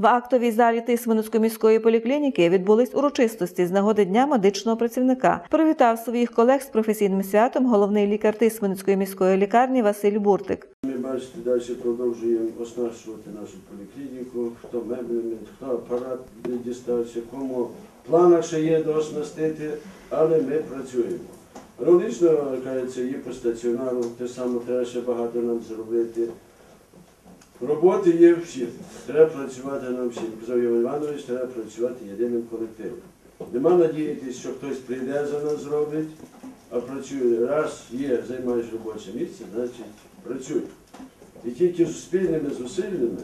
В актовій залі Тисменської міської поліклініки відбулись урочистості з нагоди Дня медичного працівника. Привітав своїх колег з професійним святом головний лікар Тисменської міської лікарні Василь Буртик. Ми бачите, далі продовжуємо оснащувати нашу поліклініку, хто меблями, хто апарат дістався, кому планах ще є дооснастити, але ми працюємо. Аналогічно, кажеться, і по стаціонару, те саме треба ще багато нам зробити. Роботи є всі. Треба працювати нам всім. Казав Іван Іванович, треба працювати єдиним колективом. Нема надіятися, що хтось прийде за нас зробить, а працює. Раз є, займаєш робоче місце, значить працюй. І тільки з спільними зусиллями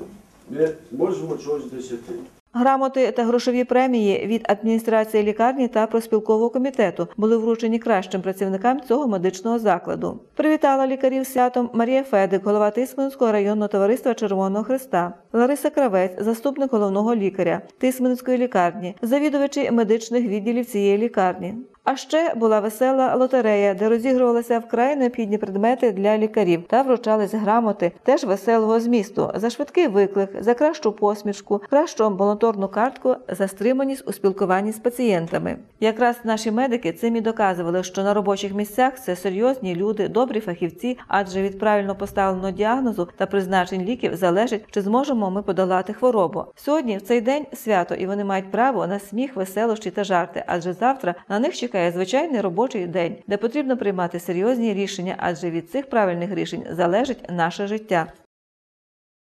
ми можемо чогось досягти. Грамоти та грошові премії від адміністрації лікарні та проспілкового комітету були вручені кращим працівникам цього медичного закладу. Привітала лікарів святом Марія Федик, голова Тисменського районного товариства Червоного Христа, Лариса Кравець, заступник головного лікаря Тисменської лікарні, завідувачі медичних відділів цієї лікарні. А ще була весела лотерея, де розігрувалися вкрай необхідні предмети для лікарів та вручались грамоти теж веселого змісту за швидкий виклик, за кращу посмішку, кращу амбулаторну картку, за стриманість у спілкуванні з пацієнтами. Якраз наші медики цим і доказували, що на робочих місцях це серйозні люди, добрі фахівці, адже від правильно поставленого діагнозу та призначень ліків залежить, чи зможемо ми подолати хворобу. Сьогодні в цей день свято, і вони мають право на сміх, веселощі та жарти, адже завтра на них чекає звичайний робочий день, де потрібно приймати серйозні рішення, адже від цих правильних рішень залежить наше життя.